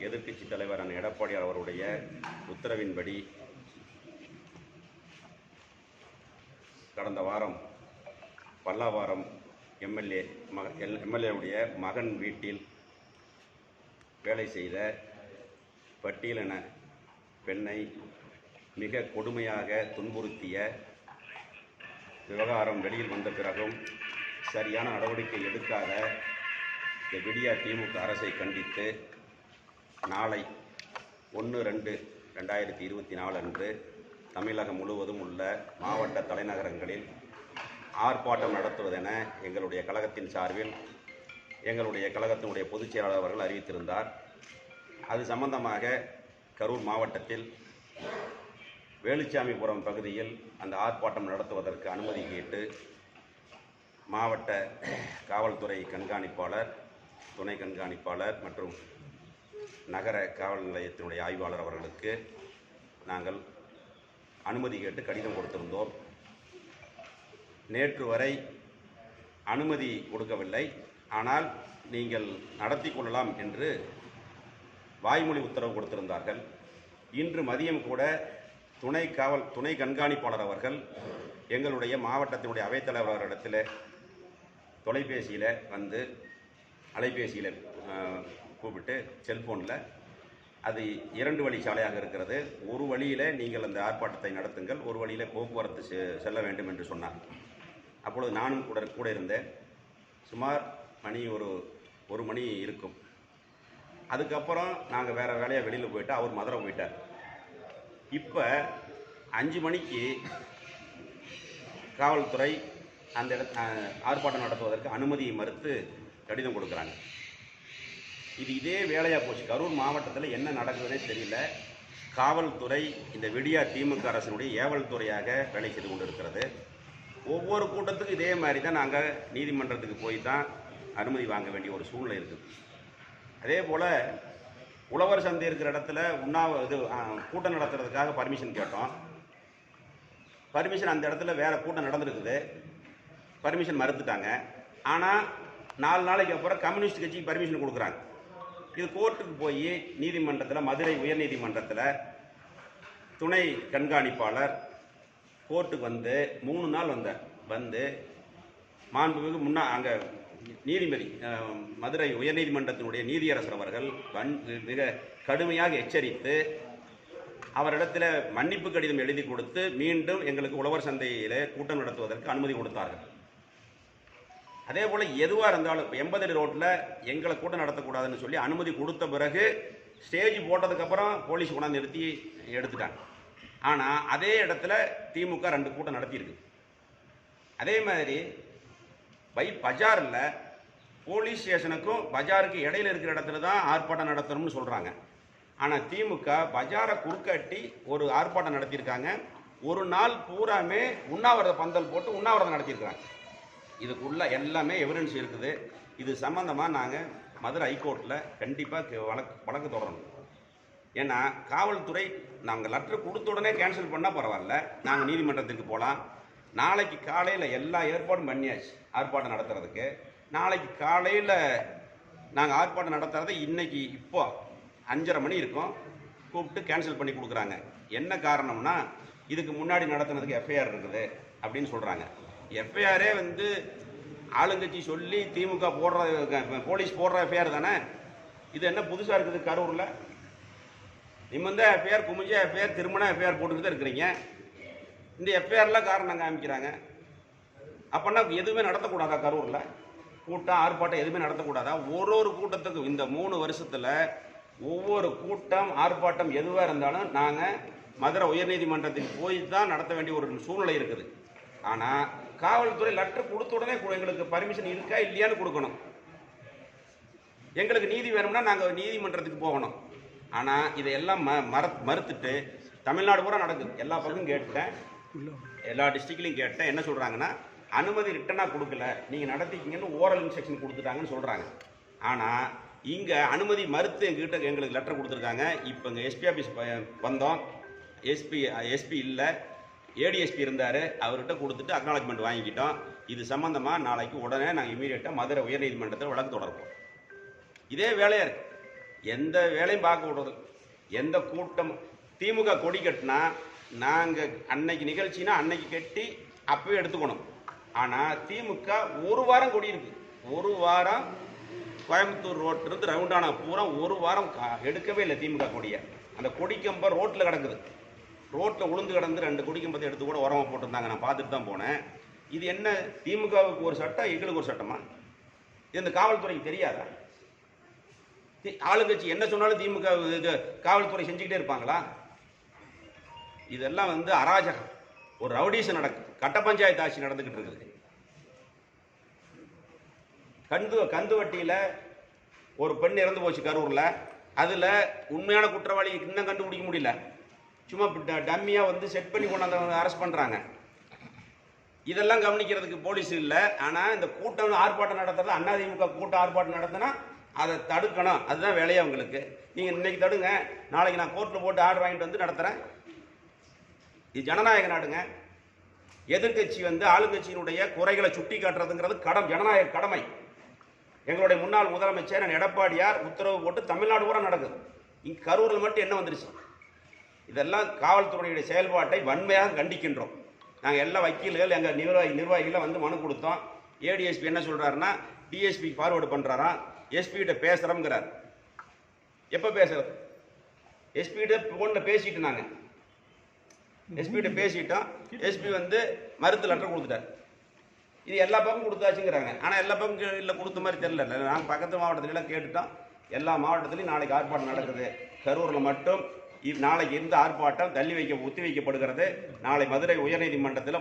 வாரியார் அவருடைய உத்தரவின்படி கடந்த வாரம் பல்லாவாரம் எம்எல்ஏ மக எல் எம்எல்ஏவுடைய மகன் வீட்டில் வேலை செய்த பட்டியலின பெண்ணை மிக கொடுமையாக துன்புறுத்திய விவகாரம் வெளியில் வந்த பிறகும் சரியான நடவடிக்கை எடுக்காத இந்த விடியா திமுக அரசை கண்டித்து நாளை ஒன்று ரெண்டு ரெண்டாயிரத்தி இருபத்தி நாலு அன்று தமிழகம் முழுவதும் உள்ள மாவட்ட தலைநகரங்களில் ஆர்ப்பாட்டம் நடத்துவதென எங்களுடைய கழகத்தின் சார்பில் எங்களுடைய கழகத்தினுடைய பொதுச் செயலாளர் அவர்கள் அறிவித்திருந்தார். அது சம்பந்தமாக கரூர் மாவட்டத்தில் வேலுச்சாமிபுரம் பகுதியில் அந்த ஆர்ப்பாட்டம் நடத்துவதற்கு அனுமதி கேட்டு மாவட்ட காவல்துறை கண்காணிப்பாளர் துணை கண்காணிப்பாளர் மற்றும் நகர காவல் நிலையத்தினுடைய ஆய்வாளர் அவர்களுக்கு நாங்கள் அனுமதி கேட்டு கடிதம் கொடுத்திருந்தோம். நேற்று வரை அனுமதி கொடுக்கவில்லை. ஆனால் நீங்கள் நடத்தி கொள்ளலாம் என்று வாய்மொழி உத்தரவு கொடுத்திருந்தார்கள். இன்று மதியம் கூட துணை காவல் துணை கண்காணிப்பாளர் அவர்கள் எங்களுடைய மாவட்டத்தினுடைய அவைத்தலைவர் அவரிடத்தில் தொலைபேசியில் வந்து அலைபேசியில் கூப்பிட்டு செல்ஃபோனில் அது இரண்டு வழி சாலையாக இருக்கிறது. ஒரு வழியில் நீங்கள் அந்த ஆர்ப்பாட்டத்தை நடத்துங்கள் ஒரு வழியில் போக்குவரத்து செ- செல்ல வேண்டும் என்று சொன்னார். அப்பொழுது நானும் கூட கூட இருந்தேன். சுமார் மணி ஒரு ஒரு மணி இருக்கும். அதுக்கப்புறம் நாங்கள் வேறு வேலையாக வெளியில் போயிட்டு அவர் மதுரை போயிட்டார். இப்போ அஞ்சு மணிக்கு காவல்துறை அந்த இட ஆர்ப்பாட்டம் நடத்துவதற்கு அனுமதியை மறுத்து கடிதம் கொடுக்குறாங்க. இது இதே வேலையாக போச்சு. கரூர் மாவட்டத்தில் என்ன நடக்குதுன்னே தெரியல. காவல்துறை இந்த விடியா திமுக அரசினுடைய ஏவல் துறையாக வேலை செய்து கொண்டிருக்கிறது. ஒவ்வொரு கூட்டத்துக்கும் இதே மாதிரி தான் நாங்கள் நீதிமன்றத்துக்கு போய் தான் அனுமதி வாங்க வேண்டிய ஒரு சூழ்நிலை இருக்குது. அதே போல் உழவர் சந்தை இருக்கிற இடத்துல உண்ணாவ இது கூட்டம் நடத்துறதுக்காக பர்மிஷன் கேட்டோம். பர்மிஷன் அந்த இடத்துல வேறு கூட்டம் நடந்திருக்குது. பர்மிஷன் மறுத்துட்டாங்க. ஆனால் நாலு நாளைக்கு அப்புறம் கம்யூனிஸ்ட் கட்சிக்கு பர்மிஷன் கொடுக்குறாங்க. இது கோர்ட்டுக்கு போய் நீதிமன்றத்தில் மதுரை உயர்நீதிமன்றத்தில் துணை கண்காணிப்பாளர் கோர்ட்டுக்கு வந்து மூணு நாள் வந்தார் வந்து மாண்புமிகு முன்னா அங்கே நீதிபதி மதுரை உயர்நீதிமன்றத்தினுடைய நீதியரசர் அவர்கள் வன் மிக கடுமையாக எச்சரித்து அவரிடத்தில் மன்னிப்பு கடிதம் எழுதி கொடுத்து மீண்டும் எங்களுக்கு உழவர் சந்தையில் கூட்டம் நடத்துவதற்கு அனுமதி கொடுத்தார்கள். அதே போல் எதுவாக இருந்தாலும் இப்போ எண்பது ரோட்டில் எங்களை கூட்டம் நடத்தக்கூடாதுன்னு சொல்லி அனுமதி கொடுத்த பிறகு ஸ்டேஜ் போட்டதுக்கப்புறம் போலீஸ் கொண்டாந்து நிறுத்தி எடுத்துட்டாங்க. ஆனால் அதே இடத்துல திமுக ரெண்டு கூட்டம் நடத்தியிருக்கு. அதே மாதிரி பை பஜாரில் போலீஸ் ஸ்டேஷனுக்கும் பஜாருக்கு இடையில இருக்கிற இடத்துல தான் ஆர்ப்பாட்டம் நடத்தணும்னு சொல்கிறாங்க ஆனால் திமுக பஜாரை குறுக்காட்டி ஒரு ஆர்ப்பாட்டம் நடத்தியிருக்காங்க. ஒரு நாள் பூராமே உண்ணாவிரத பந்தல் போட்டு உண்ணாவிரதம் நடத்தியிருக்காங்க இதுக்குள்ளே எல்லாமே எவிடன்ஸ் இருக்குது. இது சம்மந்தமாக நாங்கள் மதுரை ஹைகோர்ட்டில் கண்டிப்பாக வழக்கு வழக்கு தொடரணும். ஏன்னா காவல்துறை நாங்கள் லெட்டர் கொடுத்த உடனே கேன்சல் பண்ணால் பரவாயில்ல. நாங்கள் நீதிமன்றத்துக்கு போகலாம் நாளைக்கு காலையில் எல்லா ஏற்பாடும் பண்ணியாச்சு ஆர்ப்பாட்டம் நடத்துறதுக்கு. நாளைக்கு காலையில் நாங்கள் ஆர்ப்பாட்டம் நடத்துறதை இன்னைக்கு இப்போ அஞ்சரை மணி இருக்கும். கூப்பிட்டு கேன்சல் பண்ணி கொடுக்குறாங்க. என்ன காரணம்னா இதுக்கு முன்னாடி நடத்துனதுக்கு எஃப்ஐஆர் இருக்குது அப்படின்னு சொல்கிறாங்க எஃப்ஐஆரே வந்து ஆளுங்கட்சி சொல்லி திமுக போடுற போலீஸ் போடுற எஃப்ஐஆர் தானே? இது என்ன புதுசாக இருக்குது கரூரில்? நிமிந்த எஃப்ஐஆர் குமிஞ்ச எஃப்ஐஆர் திருமண எஃப்ஐஆர் போட்டுக்கிட்டு தான் இருக்கிறீங்க. இந்த எஃப்ஐஆர்லாம் காரணம் காமிக்கிறாங்க. அப்போன்னா எதுவுமே நடத்தக்கூடாதா கரூரில்? கூட்டம் ஆர்ப்பாட்டம் எதுவுமே நடத்தக்கூடாதா? ஒரு ஒரு கூட்டத்துக்கும் இந்த மூணு வருஷத்தில் ஒவ்வொரு கூட்டம் ஆர்ப்பாட்டம் எதுவாக இருந்தாலும் நாங்கள் மதுரை உயர்நீதிமன்றத்துக்கு போய் தான் நடத்த வேண்டிய ஒரு சூழ்நிலை இருக்குது. ஆனால் காவல்துறை லெட்டர் கொடுத்த உடனே எங்களுக்கு பர்மிஷன் இருக்கா இல்லையான்னு கொடுக்கணும். எங்களுக்கு நீதி வேணும்னா நாங்கள் நீதிமன்றத்துக்கு போகணும். ஆனால் இதையெல்லாம் ம மற மறுத்துட்டு தமிழ்நாடு பூரா நடக்குது. எல்லா பக்கமும் கேட்டேன் எல்லா டிஸ்ட்ரிக்ட்லையும் கேட்டேன். என்ன சொல்கிறாங்கன்னா அனுமதி ரிட்டனாக கொடுக்கல. நீங்கள் நடத்திக்கிங்கன்னு ஓரல் இன்ஸ்ட்ரக்ஷன் கொடுத்துட்டாங்கன்னு சொல்கிறாங்க ஆனால் இங்கே அனுமதி மறுத்து எங்ககிட்ட எங்களுக்கு லெட்டர் கொடுத்துருக்காங்க. இப்போ இங்கே எஸ்பி ஆஃபீஸ் வந்தோம். எஸ்பி எஸ்பி இல்லை. ஏடிஎஸ்பி இருந்தார் அவர்கிட்ட கொடுத்துட்டு அக்னாலஜ்மெண்ட் வாங்கிக்கிட்டோம். இது சம்மந்தமாக நாளைக்கு உடனே நாங்கள் இமீடியட்டாக மதுரை உயர்நீதிமன்றத்தில் வழக்கு தொடர்போம் இதே வேலையாக இருக்குது எந்த வேலையும் பார்க்க விடுறது எந்த கூட்டம் திமுக கொடி கட்டினா நாங்கள் அன்னைக்கு நிகழ்ச்சினா அன்னைக்கு கட்டி அப்பவே எடுத்துக்கணும். ஆனால் திமுக ஒரு வாரம் கொடி இருக்கு. ஒரு வாரம் கோயம்புத்தூர் ரோட்டிலிருந்து ரவுண்டானா பூரா ஒரு வாரம் எடுக்கவே இல்லை திமுக கொடியை. அந்த கொடி கம்பை ரோட்டில் கிடக்குது. ரோட்டில் உளுந்து கிடந்து ரெண்டு குடிக்கும் பற்றி எடுத்து கூட உரமாக போட்டிருந்தாங்க. நான் பார்த்துட்டு தான் போனேன். இது என்ன? திமுகவுக்கு ஒரு சட்டம் எங்களுக்கு ஒரு சட்டமா? இது இந்த காவல்துறைக்கு தெரியாதா? தி- ஆளுங்கட்சி என்ன சொன்னாலும் திமுக காவல்துறை செஞ்சுக்கிட்டே இருப்பாங்களா? இதெல்லாம் வந்து அராஜகம். ஒரு ரவுடிசம் நடக்கு கட்ட பஞ்சாயத்து ஆட்சி நடந்துக்கிட்டு இருக்குது. கந்து கந்து வட்டியில் ஒரு பெண் இறந்து போச்சு கரூரில். அதில் உண்மையான குற்றவாளி இன்னும் கண்டுபிடிக்க முடியல. சும்மா டம்மியாக வந்து செட் பண்ணி கொண்டாந்து அரெஸ்ட் பண்ணுறாங்க இதெல்லாம் கவனிக்கிறதுக்கு போலீஸ் இல்லை. ஆனால் இந்த கூட்டம் ஆர்ப்பாட்டம் நடத்துறது அதிமுக கூட்டம் ஆர்ப்பாட்டம் நடத்தினா அதை தடுக்கணும். அதுதான் வேலையை உங்களுக்கு. நீங்கள் இன்னைக்கு தடுங்க. நாளைக்கு நான் கோர்ட்டில் போட்டு ஆர்டர் வாங்கிட்டு வந்து நடத்துகிறேன் இது ஜனநாயக நாடுங்க. எதிர்க்கட்சி வந்து ஆளுங்கட்சியினுடைய குறைகளை சுட்டி காட்டுறதுங்கிறது கடம் ஜனநாயக கடமை. எங்களுடைய முன்னாள் முதலமைச்சர் எடப்பாடியார் உத்தரவு போட்டு தமிழ்நாடு பூரா நடக்குது. இங்கே கரூரில் மட்டும் என்ன வந்துருச்சு? இதெல்லாம் காவல்துறையுடைய செயல்பாட்டை வன்மையாக கண்டிக்கின்றோம். நாங்கள் எல்லா வக்கீல்கள் எங்கள் நிர்வாகி நிர்வாகிகளை வந்து மனு கொடுத்தோம். ஏடிஎஸ்பி என்ன சொல்கிறாருன்னா டிஎஸ்பி ஃபார்வேர்டு பண்ணுறாராம் எஸ்பிகிட்ட பேசுகிறோங்கிறார் எப்போ பேசுறது எஸ்பிகிட்ட ஃபோனில் பேசிட்டு நாங்கள் எஸ்பிகிட்ட பேசிட்டோம். எஸ்பி வந்து மறுத்து லெட்டர் கொடுத்துட்டார். இது எல்லா பக்கம் கொடுத்தாச்சுங்கிறாங்க. ஆனால் எல்லா பக்கம் இல்லை கொடுத்த மாதிரி தெரியல. நாங்கள் பக்கத்து மாவட்டத்துலலாம் கேட்டுட்டோம். எல்லா மாவட்டத்துலையும் நாளைக்கு ஆர்ப்பாட்டம் நடக்குது. கரூரில் மட்டும் நாளைக்கு இருந்த ஆர்ப்பாட்டம் தள்ளி வைக்க ஒத்தி வைக்கப்படுகிறது. நாளை மதுரை உயர்நீதிமன்றத்தில்